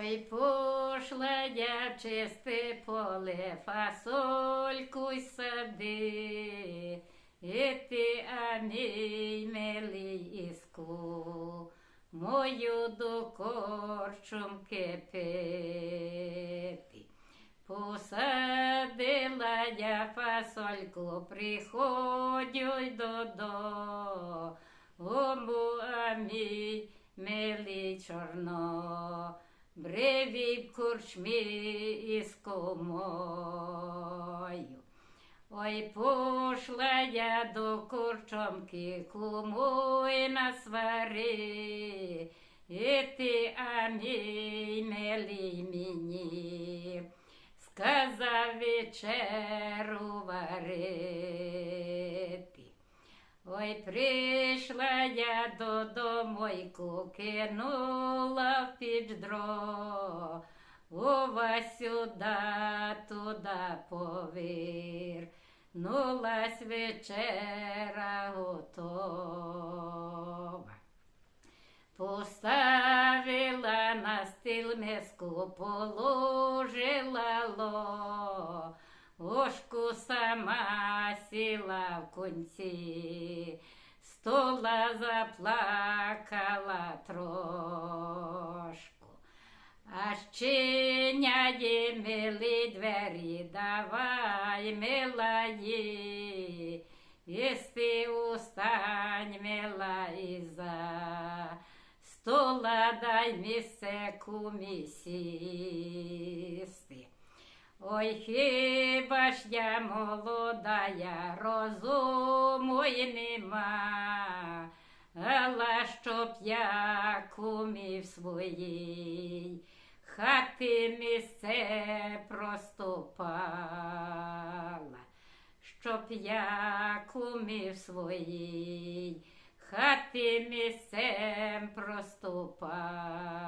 Ой, пошла я чисте поле, фасольку й сади, і ти, а мій милий іску, мою до корчумки пити. Посадила я фасольку, приходю й додому, а мій милий чорно, бриві в курчмі із комою. Ой, пошла я до курчомки, кому й на свари, і ти, а мій милий мені, сказав вечеру Прийшла я додому, й кинула в піч дров. Ова сюда, туда повір, нулась вечера готова. Поставила на стіл миску, положила ло, ложку сама сіла в кінці, стола заплакала трошку. Аж чиняє мили двері, давай милаї, єсти устань мила іза, стола дай місце кумісісти. Ой, хіба ж я молода, я розуму й нема, але щоб я кумів своїй, хати місце проступала, щоб я кумів своїй, хати місцем проступала.